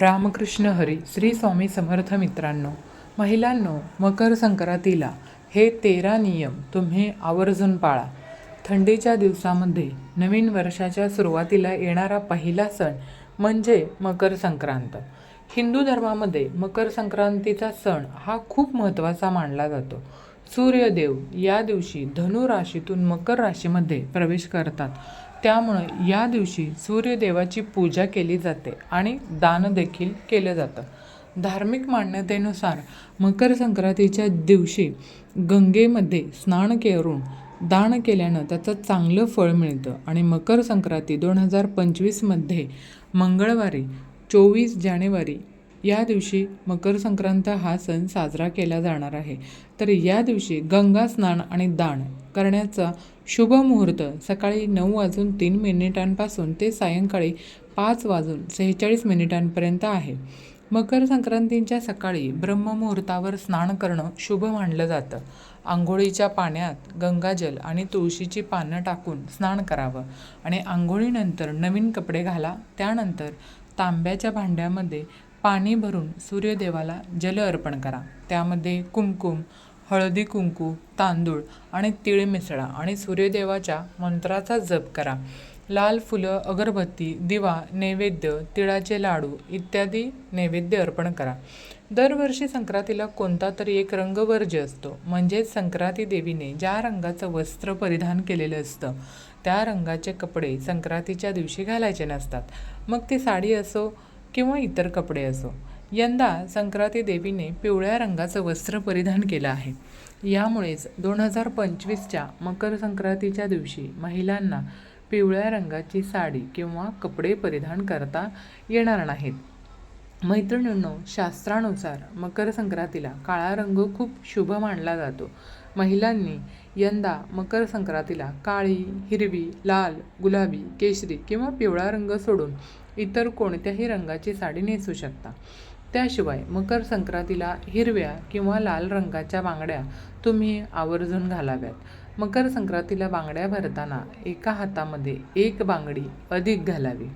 रामकृष्ण हरी श्री स्वामी समर्थ मित्रांनो महिलांनो मकर संक्रांतीला हे तेरा नियम तुम्ही आवर्जून पाळा. थंडीच्या दिवसामध्ये नवीन वर्षाच्या सुरुवातीला येणारा पहिला सण म्हणजे मकर संक्रांत. हिंदू धर्मामध्ये मकर संक्रांतीचा सण हा खूप महत्त्वाचा मानला जातो. सूर्यदेव या दिवशी धनु राशीतून मकर राशीमध्ये प्रवेश करतात. त्यामुळं या दिवशी सूर्यदेवाची पूजा केली जाते आणि दान देखील केलं जातं. धार्मिक मान्यतेनुसार मकर संक्रांतीच्या दिवशी गंगेमध्ये स्नान करून दान केल्यानं त्याचं चांगलं फळ मिळतं आणि मकर संक्रांती दोन हजार पंचवीसमध्ये मंगळवारी चोवीस जानेवारी या दिवशी मकर संक्रांत हा सण साजरा केला जाणार आहे. तर या दिवशी गंगा स्नान आणि दान करण्याचा शुभ मुहूर्त सकाळी नऊ वाजून तीन मिनिटांपासून ते सायंकाळी पाच वाजून सेहेचाळीस मिनिटांपर्यंत आहे. मकर संक्रांतीच्या सकाळी ब्रह्ममुहूर्तावर स्नान करणं शुभ मानलं जातं. आंघोळीच्या पाण्यात गंगाजल आणि तुळशीची पानं टाकून स्नान करावं आणि आंघोळीनंतर नवीन कपडे घाला. त्यानंतर तांब्याच्या भांड्यामध्ये पाणी भरून सूर्यदेवाला जल अर्पण करा. त्यामध्ये कुमकुम हळदी कुंकू तांदूळ आणि तिळ मिसळा आणि सूर्यदेवाच्या मंत्राचा जप करा. लाल फुलं अगरबत्ती दिवा नैवेद्य तिळाचे लाडू इत्यादी नैवेद्य अर्पण करा. दरवर्षी संक्रांतीला कोणता तरी एक रंग वर्ज्य असतो म्हणजेच संक्रांती देवीने ज्या रंगाचं वस्त्र परिधान केलेलं असतं त्या रंगाचे कपडे संक्रांतीच्या दिवशी घालायचे नसतात. मग ती साडी असो किंवा इतर कपडे असो. यंदा संक्रांती देवीने पिवळ्या रंगाचं वस्त्र परिधान केलं आहे. यामुळेच दोन हजार पंचवीसच्या मकर संक्रांतीच्या दिवशी महिलांना पिवळ्या रंगाची साडी किंवा कपडे परिधान करता येणार नाहीत. मैत्रिणींनो शास्त्रानुसार मकर संक्रांतीला काळा रंग खूप शुभ मानला जातो. महिलांनी यंदा मकर संक्रांतीला काळी हिरवी लाल गुलाबी केशरी किंवा पिवळा रंग सोडून इतर कोणत्याही रंगाची साडी नेसू शकता. त्याशिवाय मकर संक्रांतीला हिरव्या किंवा लाल रंगाच्या बांगड्या तुम्ही आवर्जून घालाव्यात. मकर संक्रांतीला बांगड्या भरताना एका हातामध्ये एक बांगडी अधिक घालावी.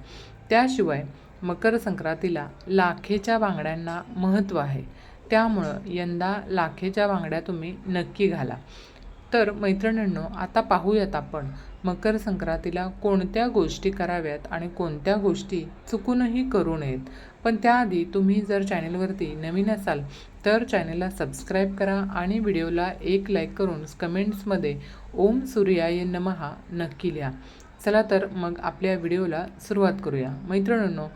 त्याशिवाय मकर संक्रांतीला लाखेच्या बांगड्यांना महत्त्व आहे. त्यामुळं यंदा लाखेच्या बांगड्या तुम्ही नक्की घाला. तर मैत्रिणींनो आता पाहूयात आपण मकर संक्रांतीला कोणत्या गोष्टी कराव्यात आणि कोणत्या गोष्टी चुकूनही करू नयेत. पण त्याआधी तुम्ही जर चॅनेलवरती नवीन असाल तर चॅनेलला सबस्क्राईब करा आणि व्हिडिओला एक लाईक करून कमेंट्समध्ये ओम सूर्याय नमहा नक्की लिहा. चला तर मग आपल्या व्हिडिओला सुरुवात करूया. मैत्रिणींनो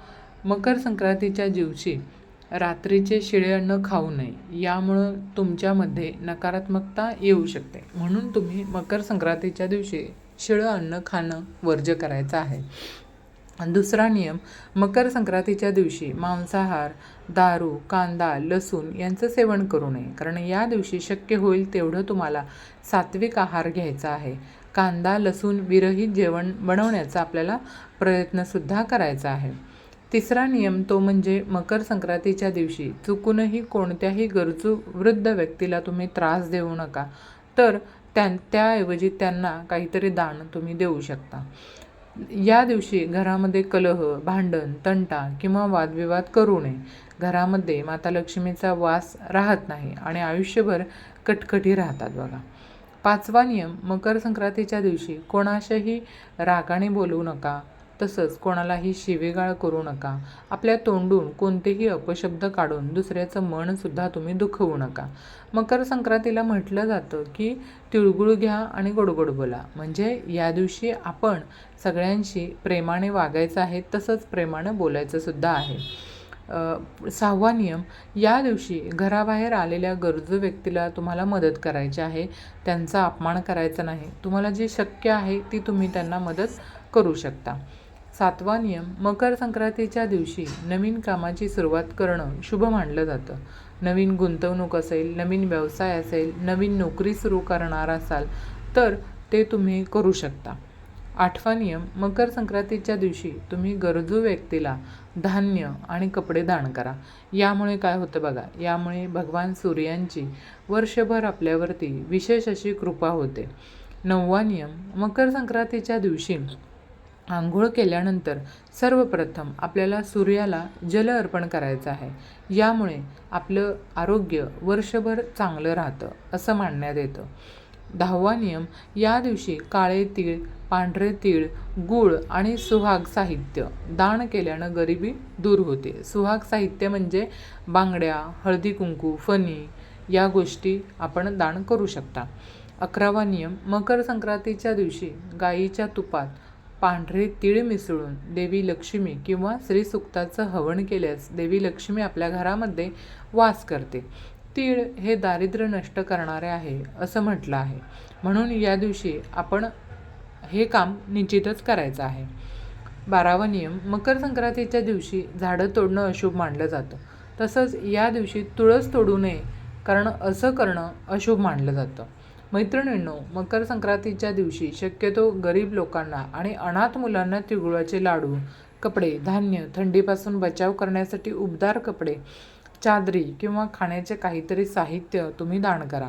मकर संक्रांतीच्या दिवशी रात्रीचे शिळे अन्न खाऊ नये. यामुळं तुमच्यामध्ये नकारात्मकता येऊ शकते. म्हणून तुम्ही मकर संक्रांतीच्या दिवशी शिळं अन्न खाणं वर्ज्य करायचं आहे. दुसरा नियम मकर संक्रांतीच्या दिवशी मांसाहार दारू कांदा लसूण यांचं सेवन करू नये. कारण या दिवशी शक्य होईल तेवढं तुम्हाला सात्विक आहार घ्यायचा आहे. कांदा लसूण विरहित जेवण बनवण्याचा आपल्याला प्रयत्नसुद्धा करायचा आहे. तिसरा नियम तो म्हणजे मकर संक्रांतीच्या दिवशी चुकूनही कोणत्याही गरजू वृद्ध व्यक्तीला तुम्ही त्रास देऊ नका. तर त्या त्याऐवजी त्यांना काहीतरी दान तुम्ही देऊ शकता. या दिवशी घरामध्ये कलह भांडण तंटा किंवा वादविवाद करू नये. घरामध्ये माता लक्ष्मीचा वास राहत नाही आणि आयुष्यभर कटकटी राहतात बघा. पाचवा नियम मकर संक्रांतीच्या दिवशी कोणाशाही रागाने बोलू नका. तसंच कोणालाही शिवेगाळ करू नका. आपल्या तोंडून कोणतेही अपशब्द काढून दुसऱ्याचं मनसुद्धा तुम्ही दुखवू नका. मकर संक्रांतीला म्हटलं जातं की तिळगुळ घ्या आणि गोडगोड बोला. म्हणजे या दिवशी आपण सगळ्यांशी प्रेमाने वागायचं आहे तसंच प्रेमानं बोलायचं सुद्धा आहे. सहावा नियम या दिवशी घराबाहेर आलेल्या गरजू व्यक्तीला तुम्हाला मदत करायची आहे. त्यांचा अपमान करायचा नाही. तुम्हाला जे शक्य आहे ती तुम्ही त्यांना मदत करू शकता. सातवा नियम मकर संक्रांतीच्या दिवशी नवीन कामाची सुरुवात करणं शुभ मानलं जातं. नवीन गुंतवणूक असेल नवीन व्यवसाय असेल नवीन नोकरी सुरू करणार असाल तर ते तुम्ही करू शकता. आठवा नियम मकर संक्रांतीच्या दिवशी तुम्ही गरजू व्यक्तीला धान्य आणि कपडे दान करा. यामुळे काय होतं बघा यामुळे भगवान सूर्यांची वर्षभर आपल्यावरती विशेष अशी कृपा होते. नववा नियम मकर संक्रांतीच्या दिवशी आंघोळ केल्यानंतर सर्वप्रथम आपल्याला सूर्याला जल अर्पण करायचं आहे. यामुळे आपलं आरोग्य वर्षभर चांगलं राहतं असं मानण्यात येतं. दहावा नियम या दिवशी काळे तीळ पांढरे तीळ गूळ आणि सुहाग साहित्य दान केल्यानं गरिबी दूर होते. सुहाग साहित्य म्हणजे बांगड्या हळदी कुंकू फणी या गोष्टी आपण दान करू शकता. अकरावा नियम मकर संक्रांतीच्या दिवशी गाईच्या तुपात पांढरे तीळ मिसळून देवी लक्ष्मी किंवा श्रीसुक्ताचं हवन केल्यास देवी लक्ष्मी आपल्या घरामध्ये वास करते. तीळ हे दारिद्र्य नष्ट करणारे आहे असं म्हटलं आहे. म्हणून या दिवशी आपण हे काम निश्चितच करायचं आहे. बारावा नियम मकर संक्रांतीच्या दिवशी झाडं तोडणं अशुभ मानलं जातं. तसंच या दिवशी तुळस तोडू नये कारण असं करणं अशुभ मानलं जातं. मैत्रिणींनो मकर संक्रांतीच्या दिवशी शक्यतो गरीब लोकांना आणि अनाथ मुलांना तिळगुळाचे लाडू कपडे धान्य थंडीपासून बचाव करण्यासाठी उबदार कपडे चादरी किंवा खाण्याचे काहीतरी साहित्य तुम्ही दान करा.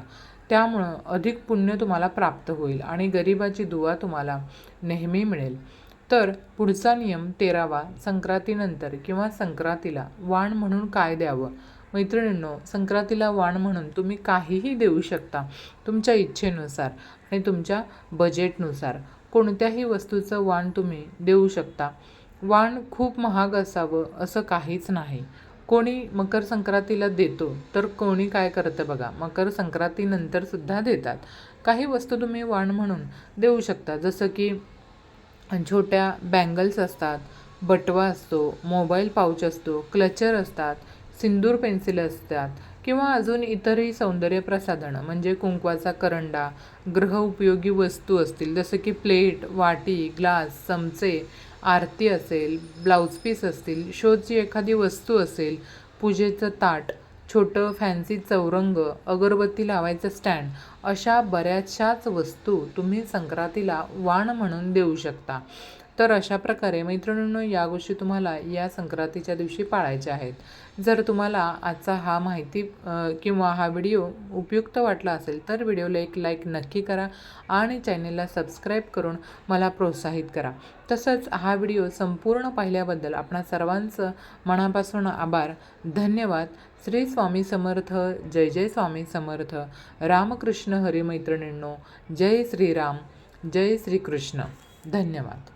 त्यामुळं अधिक पुण्य तुम्हाला प्राप्त होईल आणि गरिबाची दुवा तुम्हाला नेहमी मिळेल. तर पुढचा नियम तेरावा संक्रांतीनंतर किंवा संक्रांतीला वाण म्हणून काय द्यावं? मैत्रिणींनो संक्रांतीला वाण म्हणून तुम्ही काहीही देऊ शकता तुमच्या इच्छेनुसार आणि तुमच्या बजेटनुसार कोणत्याही वस्तूचं वाण तुम्ही देऊ शकता. वाण खूप महाग असावं असं काहीच नाही. कोणी मकर संक्रांतीला देतो तर कोणी काय करतं बघा मकर संक्रांतीनंतरसुद्धा देतात. काही वस्तू तुम्ही वाण म्हणून देऊ शकता जसं की छोट्या बँगल्स असतात बटवा असतो मोबाईल पाऊच असतो क्लचर असतात सिंदूर पेन्सिल असतात किंवा अजून इतरही सौंदर्य प्रसाधनं म्हणजे कुंकवाचा करंडा ग्रह उपयोगी वस्तू असतील जसं की प्लेट वाटी ग्लास चमचे आरती असेल ब्लाऊज पीस असतील शोची एखादी वस्तू असेल पूजेचं ताट छोटं फॅन्सी चौरंग अगरबत्ती लावायचं स्टँड अशा बऱ्याचशाच वस्तू तुम्ही संक्रांतीला वाण म्हणून देऊ शकता. तर अशा प्रकारे मैत्रिणींनो या गोष्टी तुम्हाला या संक्रांतीच्या दिवशी पाळायच्या आहेत. जर तुम्हाला आजचा हा माहिती किंवा हा व्हिडिओ उपयुक्त वाटला असेल तर व्हिडिओला एक लाईक नक्की करा आणि चॅनेलला सबस्क्राईब करून मला प्रोत्साहित करा. तसंच हा व्हिडिओ संपूर्ण पाहिल्याबद्दल आपणा सर्वांचं मनापासून आभार. धन्यवाद. श्री स्वामी समर्थ जय जय स्वामी समर्थ. रामकृष्ण हरी मैत्रिणींनो जय श्रीराम जय श्रीकृष्ण. धन्यवाद.